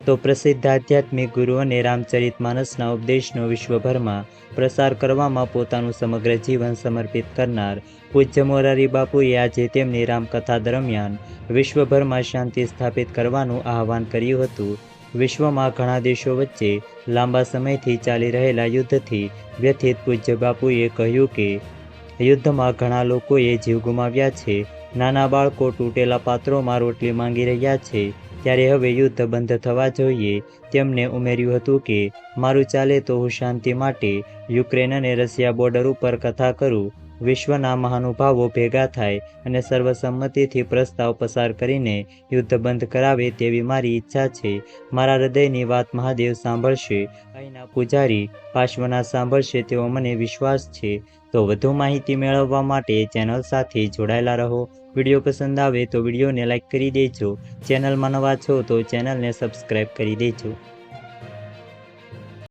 તો પ્રસિદ્ધ આધ્યાત્મિક ગુરુ અને રામચરિત માનસના ઉપદેશનો વિશ્વભરમાં પ્રસાર કરવામાં પોતાનું સમગ્ર જીવન સમર્પિત કરનાર પૂજ્ય મોરારી બાપુએ આજે તેમની રામકથા દરમિયાન વિશ્વભરમાં શાંતિ સ્થાપિત કરવાનું આહવાન કર્યું હતું. વિશ્વમાં ઘણા દેશો વચ્ચે લાંબા સમયથી ચાલી રહેલા યુદ્ધથી વ્યથિત પૂજ્ય બાપુએ કહ્યું કે યુદ્ધમાં ઘણા લોકોએ જીવ ગુમાવ્યા છે. નાના બાળકો તૂટેલા પાત્રોમાં રોટલી માંગી રહ્યા છે. ત્યારે હવે યુદ્ધ બંધ થવા જોઈએ. તેમણે ઉમેર્યું હતું કે, મારું ચાલે તો હું શાંતિ માટે યુક્રેન અને રશિયા બોર્ડર ઉપર કથા કરું. વિશ્વના મહાનુભાવો ભેગા થાય અને સર્વસંમતિથી પ્રસ્તાવ પસાર કરીને યુદ્ધ બંધ કરાવે તેવી મારી ઈચ્છા છે. મારા હૃદયની વાત મહાદેવ સાંભળશે અહીંના પૂજારી પાર્શ્વના સાંભળશે તેવો મને વિશ્વાસ છે. તો વધુ માહિતી મેળવવા માટે ચેનલ સાથે જોડાયેલા રહો. વીડિયો પસંદ આવે તો વિડીયોને લાઇક કરી દેજો. ચેનલમાં નવા છો તો ચેનલને સબસ્ક્રાઈબ કરી દેજો.